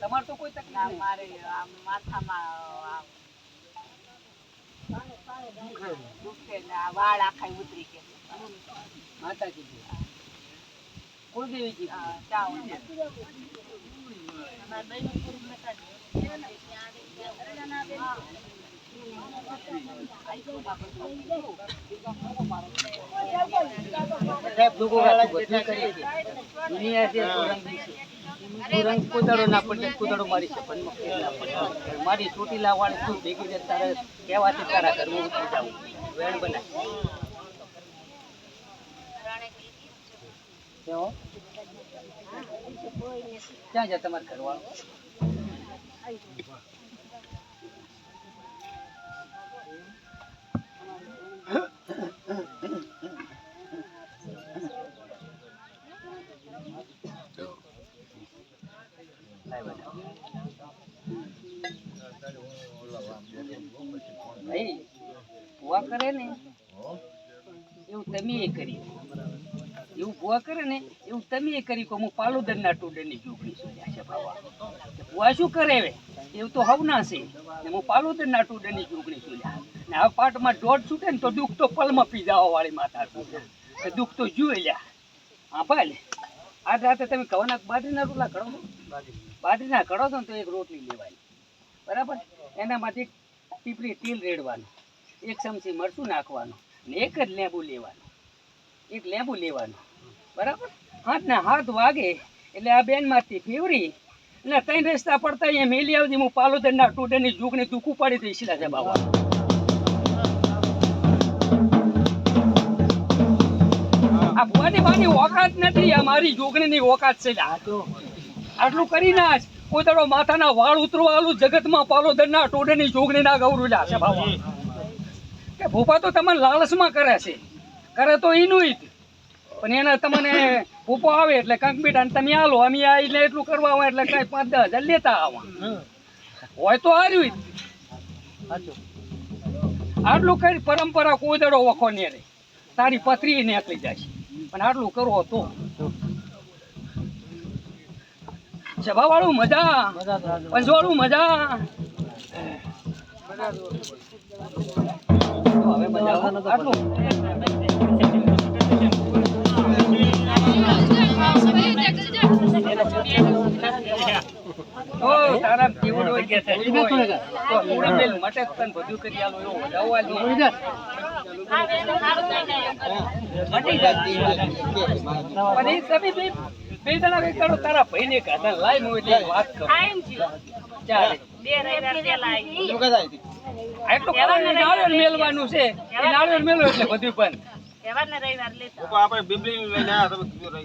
તમારે તો કોઈ તકલીફ ના, નહીં. મારે આ માથામાં દુખે ને આ વાળ આખા ઉતરી કે. માતાજી જી. કુળદેવી જી આ ચાવ સાહેબ લોકો આટલું બધું કરે છે દુનિયા છે. સુરંગી કુદડો ના પડે કુદડો મારી છે પણ મારી છૂટી વાળી તું ભેગી છે તારે કહેવાથી તારા બનાય. ક્યાં છે તમારે ઘરવાળો? ભૂવા કરે ને, એવું તમે કરી. એવું ભૂવા કરે ને, એવું તમે કરી. કે હું પાલુદર ના ટુડરની ઝૂંપડી સોધ્યા છે શું કરે હવે? એવું તો હવના છે. હું પાલુદર ના સોધ્યા ને આ પાટમાં દોઢ છૂટે ને તો દુઃખ તો પલમાં પી જવા વાળી માતા દુઃખ તો જોઈ લ્યા. હા, ભાઈ આજ રાતે તમે કવાના બાજરીના રોટલા કરો બાજરીના કરો છો ને તો એક રોટલી લેવાની. બરાબર? એનામાંથી પીપળી તેલ રેડવાનું. એક ચમચી મરચું નાખવાનું ને એક જ લેબુ લેવાનું. એક લેબુ લેવાનું. બરાબર? હાથના હાથ વાગે એટલે આ બેનમાંથી ફેવરી એટલે ત્રણ રસ્તા પડતા એ મેલી આવતી હું પાલોદરના ટોડરની જૂકને દુખું પાડી દઈશ છે બાબા. આ ભુવાની વાની ઓકાત નથી, આ મારી જોગણીની ઓકાત છે. લ્યા. આટલું કરી નાખ કોઈ દાડો માથાના વાળ ઉતરવાલું જગતમાં પાલોદરના ટોડેની જોગણીના ગૌરવલા છે બાબા કે ભૂપા તો તમને લાલચમાં કરે છે. કરે તો એનું જ. પણ એને તમને ભૂપો આવે એટલે કંક બેટા ને તમે આલો, અમે આ એટલે એટલું કરવા આવે એટલે કઈ પાંચ દસ હજાર લેતા આવા. હોય તો હાર્યું આટલું કરી પરંપરા કોઈ દડો વખો ને તારી પથરી નીકળી જાય પણ આટલું કરવો તો. સભાવાળું મજા. પંચવાળું મજા. હવે મજા આટલું. તારા જીવડો હોય કે થઈ હોય તો ઉડમેલ મટક તને બધું કરી આલો એવો વધાવવા દે. મટી જાય. પણ ઈ તમે બે બે જણા કઈ કરો તારા ભાઈને કાઢા લાય હું એટલે વાત કરું. ચાલે. આટલું કરવાનું નાળિયેર મેલવાનું છે. એ નાળિયેર મેલો એટલે બધું બંધ કહેવાય રવિવાર લેતા. આપણે બિબલી લઈને આવ્યા તમે કીધું